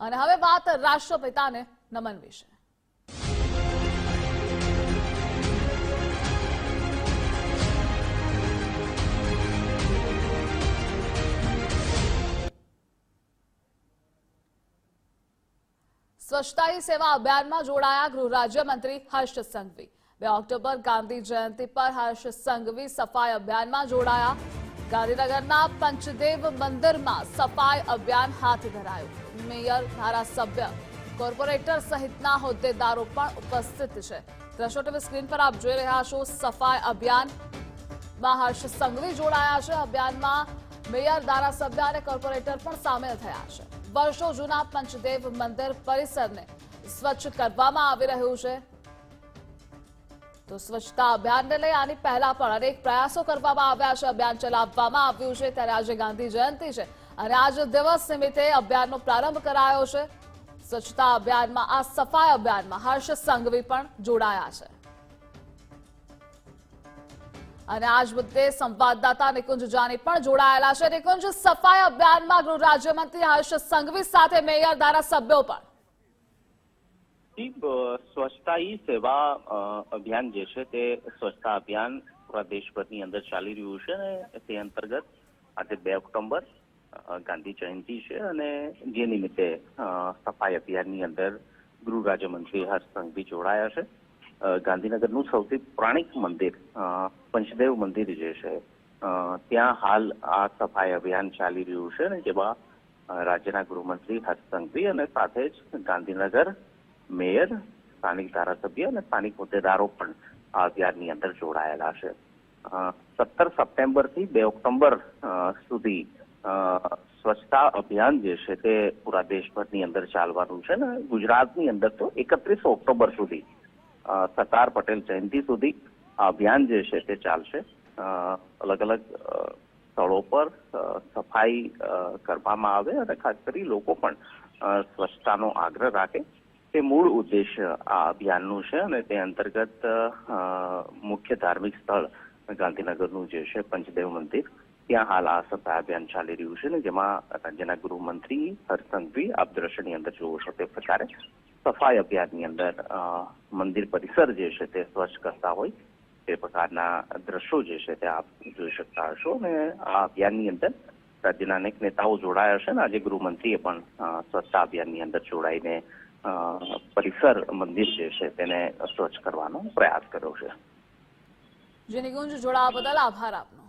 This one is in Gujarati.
અને હવે વાત રાષ્ટ્રપિતાને નમન વિશે. સ્વચ્છતા હી સેવા અભિયાનમાં જોડાયા ગૃહ રાજ્યમંત્રી હર્ષ સંઘવી. બે ઓક્ટોબર ગાંધી જયંતિ પર હર્ષ સંઘવી સફાઈ અભિયાનમાં જોડાયા ગાંધીનગરના પંચદેવ મંદિરમાં સફાઈ અભિયાન હાથ ધરાયું. મેયર, ધારાસભ્ય, કોર્પોરેટર સહિતના હોદ્દેદારો પણ ઉપસ્થિત છે. દ્રશ્યો ટીવી સ્ક્રીન પર આપ જોઈ રહ્યા છો સફાઈ અભિયાન. માં હર્ષ સંઘવી જોડાયા છે અભિયાનમાં મેયર, ધારાસભ્ય અને કોર્પોરેટર પણ સામેલ થયા છે. વર્ષો જૂના પંચદેવ મંદિર પરિસરને સ્વચ્છ કરવામાં આવી રહ્યું છે. તો સ્વચ્છતા અભિયાનને લઈ આની પહેલા પણ અનેક પ્રયાસો કરવામાં આવ્યા છે. અભિયાન ચલાવવામાં આવ્યું છે ત્યારે આજે ગાંધી જયંતિ છે અને આજ દિવસ નિમિત્તે અભિયાનનો પ્રારંભ કરાયો છે. સ્વચ્છતા અભિયાનમાં, આ સફાઈ અભિયાનમાં હર્ષ સંઘવી પણ જોડાયા છે. અને આજ મુદ્દે સંવાદદાતા નિકુંજ જાની પણ જોડાયેલા છે. નિકુંજ, સફાઈ અભિયાનમાં ગૃહ રાજ્યમંત્રી હર્ષ સંઘવી સાથે મેયર ધારાસભ્યો પણ સ્વચ્છતા ઈ સેવા અભિયાન જે છે તે સ્વચ્છતા અભિયાન પૂરા દેશભરની અંદર ચાલી રહ્યું છે અને તે અંતર્ગત આજે બે ઓક્ટોબર ગાંધી જયંતિ છે અને જે નિમિત્તે સફાઈ અભિયાનની અંદર ગૃહ રાજ્યમંત્રી હર્ષ સંઘવી જોડાયા છે. ગાંધીનગરનું સૌથી પૌરાણિક મંદિર પંચદેવ મંદિર જે છે ત્યાં હાલ આ સફાઈ અભિયાન ચાલી રહ્યું છે અને જેમાં રાજ્યના ગૃહમંત્રી હર્ષ અને સાથે જ ગાંધીનગર મેયર, સ્થાનિક ધારાસભ્ય અને સ્થાનિક હોદ્દેદારો પણ આ અભિયાનની અંદર જોડાયેલા છે. સત્તર સપ્ટેમ્બરથી બે ઓક્ટોબર સુધી સ્વચ્છતા અભિયાન જે છે તે પૂરા દેશભરની અંદર ચાલવાનું છે ને ગુજરાતની અંદર તો એકત્રીસ ઓક્ટોબર સુધી સરદાર પટેલ જયંતિ સુધી અભિયાન જે છે તે ચાલશે. અલગ અલગ સ્થળો પર સફાઈ કરવામાં આવે અને ખાસ કરી લોકો પણ સ્વચ્છતાનો આગ્રહ રાખે. તે મૂળ ઉદ્દેશ્ય આ અભિયાનનું છે અને તે અંતર્ગત મુખ્ય ધાર્મિક સ્થળ ગાંધીનગરનું જે છે પંચદેવ મંદિર, ત્યાં હાલ આ સપ્તાહ અભિયાન ચાલી રહ્યું છે ને જેમાં રાજ્યના ગૃહમંત્રી હરસંઘવી આપ દ્રશ્યની અંદર જુઓ છો તે પ્રકારે સફાઈ અભિયાનની અંદર મંદિર પરિસર જે છે તે સ્વચ્છ કરતા હોય તે પ્રકારના દ્રશ્યો જે છે તે આપ જોઈ શકતા હશો અને આ અભિયાનની અંદર રાજ્યના અનેક નેતાઓ જોડાયા છે ને આજે ગૃહમંત્રીએ પણ સ્વચ્છતા અભિયાનની અંદર જોડાઈને પરિસર મંદિર જે છે તેને સ્વચ્છ કરવાનો પ્રયાસ કર્યો છે. જેની ગુંજ જોડાવા બદલ આભાર આપનો.